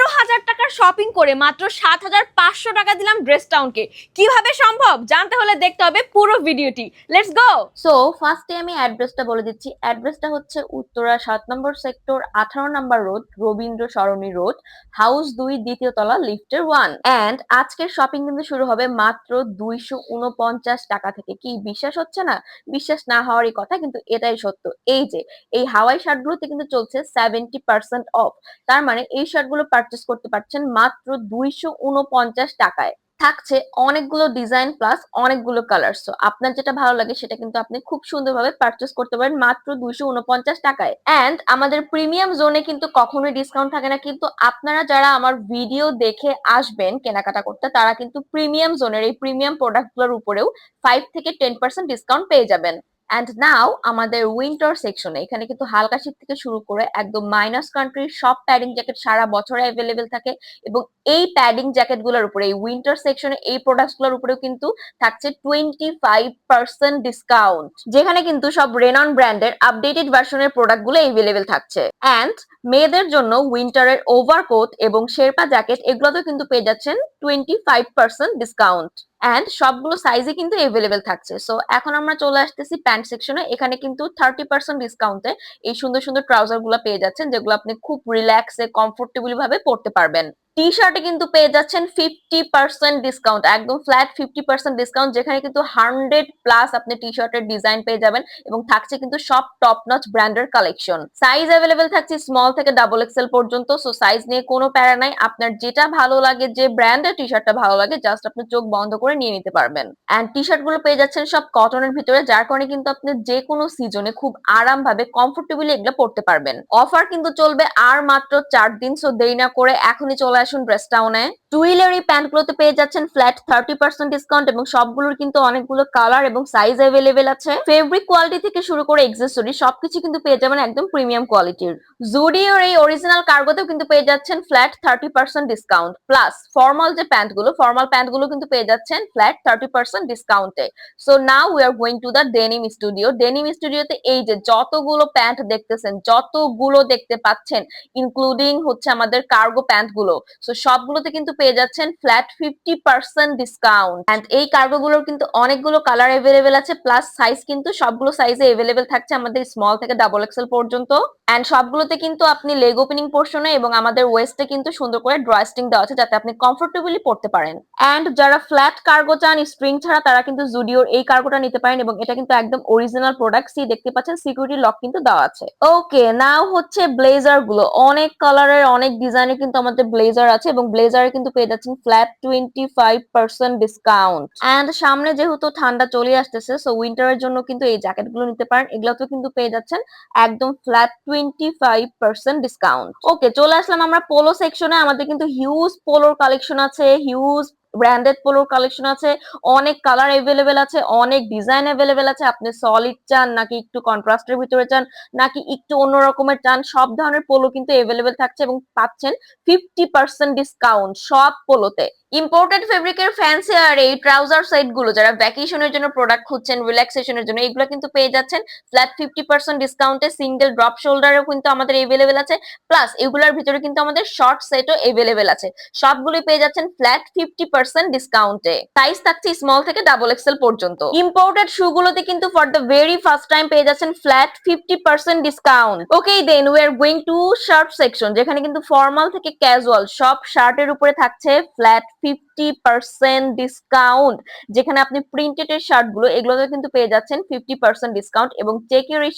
পনেরো হাজার টাকার শপিং করে মাত্র সাত হাজার পাঁচশো টাকা দিলাম ড্রেস টাউনকে কীভাবে সম্ভব? জানতে হলে দেখতে হবে পুরো ভিডিওটি লেটস গো সো ফার্স্টে আমি অ্যাড্রেসটা বলে দিচ্ছি। অ্যাড্রেসটা হচ্ছে উত্তরা সাত নম্বর সেক্টর আঠারো নম্বর road Rabindra Sarani road house দুই, দ্বিতীয় তলা লিফটের ওয়ান অ্যান্ড আজকের শপিং কিন্তু শুরু হবে মাত্র দুইশো উনপঞ্চাশ টাকা থেকে। কি বিশ্বাস হচ্ছে না? বিশ্বাস না হওয়ারই কথা, কিন্তু এটাই সত্য। এই যে, এই হাওয়াই শার্টগুলোতে কিন্তু চলছে সেভেন্টি পার্সেন্ট অফ তার মানে এই শার্টগুলো পারচেস করতে পারছেন মাত্র দুইশো উনপঞ্চাশ টাকায়। থাকছে অনেকগুলো ডিজাইন প্লাস অনেকগুলো কালার সো আপনার যেটা ভালো লাগে সেটা কিন্তু আপনি খুব সুন্দরভাবে পারচেস করতে পারেন মাত্র দুইশো উনপঞ্চাশ টাকায়। অ্যান্ড আমাদের প্রিমিয়াম জোনে কিন্তু কখনোই ডিসকাউন্ট থাকে না, কিন্তু আপনারা যারা আমার ভিডিও দেখে আসবেন কেনাকাটা করতে, তারা কিন্তু প্রিমিয়াম জোনের এই প্রিমিয়াম প্রোডাক্টগুলোর উপরেও ফাইভ থেকে টেন পার্সেন্ট ডিসকাউন্ট পেয়ে যাবেন। অ্যান্ড নাও আমাদের উইন্টার সেকশনে এখানে কিন্তু হালকা শীত থেকে শুরু করে একদম মাইনাস কান্ট্রির সব প্যাডিং জ্যাকেট সারা বছরে অ্যাভেলেবেল থাকে এবং এই প্যাডিং জ্যাকেটগুলোর উপরে, এই উইন্টার সেকশনে এই প্রোডাক্টসগুলোর উপরেও কিন্তু থাকছে টোয়েন্টি ফাইভ পার্সেন্ট ডিসকাউন্ট যেখানে কিন্তু সব রেনন ব্র্যান্ডের আপডেটেড ভার্সনের প্রোডাক্টগুলো এভেলেবেল থাকছে। অ্যান্ড মেয়েদের জন্য উইন্টারের ওভারকোট এবং শেরপা জ্যাকেট এগুলোতেও কিন্তু পেয়ে যাচ্ছেন twenty five percent discount and সবগুলো সাইজে কিন্তু এভেলেবেল থাকছে। সো এখন আমরা চলে আসতেছি প্যান্ট সেকশনে এখানে কিন্তু থার্টি পার্সেন্ট ডিসকাউন্টে এই সুন্দর সুন্দর ট্রাউজারগুলো পেয়ে যাচ্ছেন, যেগুলো আপনি খুব রিল্যাক্সে কমফোর্টেবল ভাবে পড়তে পারবেন। টি শার্টে কিন্তু পেয়ে যাচ্ছেন ফিফটি পার্সেন্ট ডিসকাউন্ট একদম ফ্ল্যাট ফিফটি পার্সেন্ট ডিসকাউন্ট যেখানে কিন্তু হান্ড্রেড প্লাস আপনি টি শার্টের ডিজাইন পেয়ে যাবেন এবং থাকছে কিন্তু সব টপ নচ ব্র্যান্ডের কালেকশন সাইজ অ্যাভেলেবেল থাকছে স্মল থেকে ডাবল এক্সেল পর্যন্ত সো সাইজ নিয়ে কোনো প্যারা নাই। আপনার যেটা ভালো লাগে, যে ব্র্যান্ডের টি শার্টটা ভালো লাগে জাস্ট আপনি চোখ বন্ধ করে নিয়ে নিতে পারবেন। অ্যান্ড টি শার্টগুলো পেয়ে যাচ্ছেন সব কটনের ভিতরে, যার কারণে কিন্তু আপনি যে কোনো সিজনে খুব আরাম ভাবে কমফোর্টেবলি এগুলো পড়তে পারবেন। অফার কিন্তু চলবে আর মাত্র চার দিন সো দেরি না করে এখনই চলে আসুন ড্রেস টাউনে টুইলের প্যান্ট গুলোতে পেয়ে যাচ্ছেন ফ্ল্যাট থার্টি পার্সেন্ট ডিসকাউন্ট এবং সবগুলোর কিন্তু অনেকগুলো কালার এবং সাইজ অ্যাভেলেবেল আছে। ফেব্রিক কোয়ালিটি থেকে শুরু করে এক্সেসরি সবকিছু কিন্তু পেয়ে যাবেন একদম প্রিমিয়াম কোয়ালিটির জুডিওর এই অরিজিনাল কার্গোতেও কিন্তু পেয়ে যাচ্ছেন flat thirty percent discount plus formal যে প্যান্টগুলো ফর্মাল প্যান্টগুলো কিন্তু পেয়ে যাচ্ছেন ফ্ল্যাট থার্টি পার্সেন্ট ডিসকাউন্টে so now we are going to the denim studio denim স্টুডিওতে এই যে যতগুলো প্যান্ট দেখতেছেন, যতগুলো দেখতে পাচ্ছেন ইনক্লুডিং হচ্ছে আমাদের কার্গো প্যান্টগুলো সো সবগুলোতে কিন্তু পেয়ে যাচ্ছেন flat fifty percent discount and এই কার্গো গুলোর কিন্তু অনেকগুলো কালার এভেলেবেল আছে প্লাস সাইজ কিন্তু সবগুলো সাইজে এভেলেবেল থাকছে আমাদের স্মল থেকে ডাবল এক্সেল পর্যন্ত. অ্যান্ড সবগুলোতে কিন্তু আপনি লেগ ওপেনিং পোর্শনে এবং আমাদের ওয়েস্টে কিন্তু সুন্দর করে ড্রয়াস্টিং দেওয়া আছে যাতে আপনি কমফোর্টেবলি পড়তে পারেন। অ্যান্ড যারা ফ্ল্যাট কার্গো চান স্প্রিং ছাড়া তারা কিন্তু জুডিওর এই কার্গোটা নিতে পারেন এবং এটা কিন্তু একদম অরিজিনাল প্রোডাক্ট সি দেখতে পাচ্ছেন সিকিউরিটি লক কিন্তু দেওয়া আছে। ওকে নাও হচ্ছে ব্লেজারগুলো। অনেক কালারের অনেক ডিজাইনের কিন্তু আমাদের ব্লেজার আছে এবং ব্লেজারে কিন্তু পেয়ে যাচ্ছেন flat twenty five percent discount and সামনে যেহেতু ঠান্ডা চলে আসতেছে সো উইন্টারের জন্য কিন্তু এই জ্যাকেটগুলো নিতে পারেন। এগুলোতেও কিন্তু পেয়ে যাচ্ছেন একদম flat twenty five percent discount okay চলে আসলাম আমরা পোলো সেকশনে আমাদের কিন্তু হিউজ পোলোর কালেকশন আছে হিউজ ব্র্যান্ডেড পোলোর কালেকশন আছে, অনেক কালার এভেলেবেল আছে, অনেক ডিজাইন এভেলেবেল আছে। আপনি সলিড চান, নাকি একটু কন্ট্রাস্টের ভিতরে চান, নাকি একটু অন্য রকমের চান, সব ধরনের পোলো কিন্তু এভেলেবেল থাকছে এবং পাচ্ছেন ফিফটি পার্সেন্ট ডিসকাউন্ট সব পোলোতে ইম্পোর্টেড ফেব্রিকের ফ্যান্সি আর এই ট্রাউজার সেটগুলো, যারা ভ্যাকেশনের জন্য প্রোডাক্ট খুঁজছেন রিল্যাক্সেশনের জন্য এগুলো কিন্তু পেয়ে যাচ্ছেন। ফ্ল্যাট ফিফটি পার্সেন্ট ডিসকাউন্টে সিঙ্গেল ড্রপ শোল্ডারও কিন্তু আমাদের এভেলেবেল আছে। প্লাস এগুলোর ভিতরে কিন্তু আমাদের শর্ট সেটও এভেলেবেল আছে। সবগুলোই পেয়ে যাচ্ছেন ফ্ল্যাট ফিফটি পার্সেন্ট ডিসকাউন্টে সাইজ থাকছে স্মল থেকে ডাবল এক্সেল পর্যন্ত। ইম্পোর্টেড গুলোতে কিন্তু for the very first time পেয়ে যাচ্ছেন flat fifty percent discount okay then we are going to shirt section যেখানে কিন্তু ফর্মাল থেকে ক্যাজুয়াল সব শার্টের উপরে থাকছে flat people fifty percent discount যেখানে আপনি প্রিন্টেড এর এগুলোতে কিন্তু পেয়ে যাচ্ছেন ফিফটি পার্সেন্ট ডিসকাউন্ট এবং চেকের এই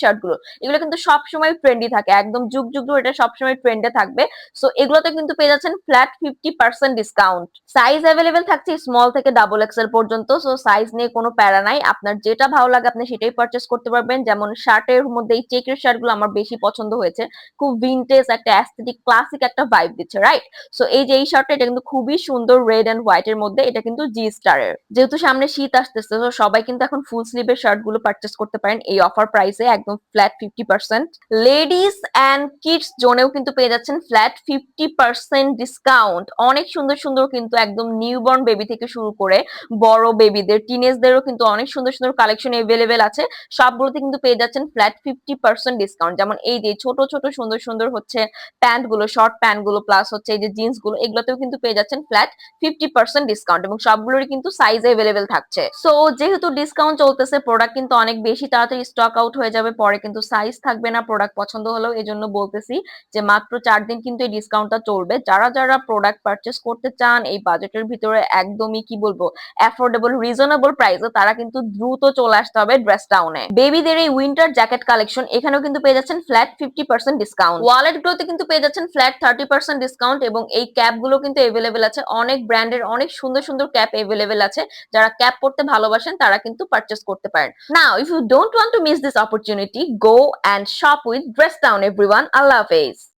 এগুলো কিন্তু সবসময় ট্রেন্ডি থাকে, একদম যুগ যুগ ধরে এটা সবসময় ট্রেন্ডে থাকবে। সো এগুলোতে কিন্তু পেয়ে যাচ্ছেন flat fifty percent discount size available থাকছে স্মল থেকে ডাবল এক্সেল পর্যন্ত সো সাইজ নিয়ে কোনো প্যারা নাই। আপনার যেটা ভালো লাগে, আপনি সেটাই পারচেস করতে পারবেন। যেমন শার্টের মধ্যে এই চেকের শার্টগুলো আমার বেশি পছন্দ হয়েছে। খুব ভিনটেজ একটা অ্যাস্থেটিক ক্লাসিক একটা ভাইব দিচ্ছে রাইট সো এই যে এই শার্টটা এটা কিন্তু খুবই সুন্দর রেড অ্যান্ড হোয়াইট এর মধ্যে, এটা কিন্তু জি স্টারের যেহেতু সামনে শীত আসতেছে, তো সবাই কিন্তু এখন ফুল স্লিভের শার্টগুলো পারচেস করতে পারেন। এই অফার প্রাইসে একদম flat fifty percent ladies and kids জোনেও কিন্তু পেয়ে যাচ্ছেন ফ্ল্যাট ফিফটি পার্সেন্ট ডিসকাউন্ট অনেক সুন্দর সুন্দর কিন্তু একদম নিউবর্ন বেবি থেকে শুরু করে বড় বেবিদের টিনেজদেরও কিন্তু অনেক সুন্দর সুন্দর কালেকশন এভেলেবেল আছে। সবগুলোতে কিন্তু পেয়ে যাচ্ছেন ফ্ল্যাট ফিফটি পার্সেন্ট ডিসকাউন্ট যেমন এই যে ছোট ছোট, সুন্দর সুন্দর হচ্ছে প্যান্টগুলো শর্ট প্যান্টগুলো প্লাস হচ্ছে এই যে জিন্সগুলো, এগুলোতেও কিন্তু পেয়ে যাচ্ছেন ফ্ল্যাট ফিফটি পার্সেন্ট ডিসকাউন্ট এবং সবগুলোরই কিন্তু সাইজ এভেলেবেল থাকছে। সো যেহেতু ডিসকাউন্ট চলতেছে প্রোডাক্ট কিন্তু অনেক বেশি তাড়াতাড়ি স্টক আউট হয়ে যাবে, পরে কিন্তু সাইজ থাকবে না প্রোডাক্ট পছন্দ হলেও জন্য বলতেছি যে মাত্র চার দিন কিন্তু এই ডিসকাউন্টটা চলবে। যারা যারা প্রোডাক্ট পারচেস করতে চান, এই বাজেটের ভিতরে একদমই কি বলব অ্যাফোর্ডেবল রিজনেবল প্রাইসে তারা কিন্তু দ্রুত চলে আসতে হবে ড্রেস টাউনে বেবিদের এই উইন্টার জ্যাকেট কালেকশন এখানেও কিন্তু পেয়ে যাচ্ছেন flat fifty percent discount wallet গুলোতে কিন্তু পেয়ে যাচ্ছেন ফ্ল্যাট থার্টি পার্সেন্ট ডিসকাউন্ট এবং এই ক্যাপগুলো কিন্তু এভেলেবেল আছে। অনেক ব্র্যান্ডের অনেক সুন্দর সুন্দর ক্যাপ এভেলেবেল আছে। যারা ক্যাপ পড়তে ভালোবাসেন, তারা কিন্তু পারচেস করতে পারেন। না if you don't want to miss this opportunity go and shop with dress down everyone আল্লাহ হাফেজ।